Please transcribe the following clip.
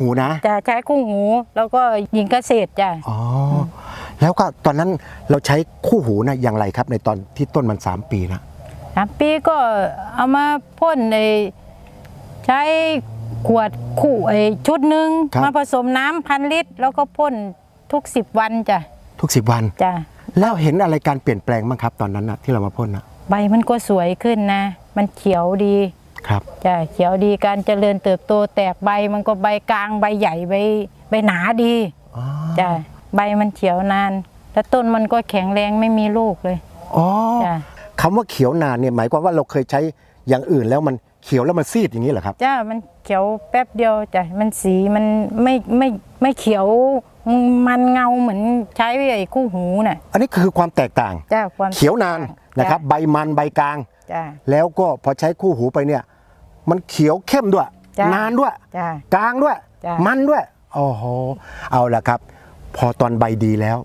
หูนะจะใช้คู่หู แล้วก็ยิงเกษตรจ้ะอ๋ออแล้วก็ตอนนั้นเราใช้คู่หูนะอย่างไรครับ ในตอนที่ต้นมัน 3 ปีนะสามปีก็เอามาพ่นในใช้ขวดคู่ไอชุดหนึ่งมาผสมน้ำพันลิตร แล้วก็พ่นทุกสิบวันจ้ะทุก10วันจ้ะแล้วเห็นอะไรการเปลี่ยนแปลงบ้างครับ ตอนนั้นนะที่เรามาพ่นนะใบมันก็สวยขึ้นนะ มันเขียวดี ครับจ้ะเขียวดีการเจริญเติบโตแตกใบมันก็ใบกลางใบใหญ่ใบใบหนาดีอ๋อจ้ะใบมันเขียวนาน แล้วต้นมันก็แข็งแรงไม่มีลูกเลยอ๋อจ้ะคำว่าเขียวนานเนี่ยหมายความว่าเราเคยใช้อย่างอื่นแล้วมันเขียวแล้วมันซีดอย่างนี้เหรอครับจ้ะมันเขียวแป๊บเดียวจ้ะมันสีมันไม่ไม่ไม่เขียวมันเงาเหมือนใช้ไอ้คู่หูน่ะอันนี้คือความแตกต่างจ้ะความเขียวนานนะครับจ้ใบมันใบกลางจ้ะ แล้วก็พอใช้คู่หูไปเนี่ย มันเขียวเข้มด้วย จ้ะ นานด้วย จ้ะ กลางด้วย จ้ะ มันด้วยโอ้โหเอาละครับ พอตอนใบดีแล้ว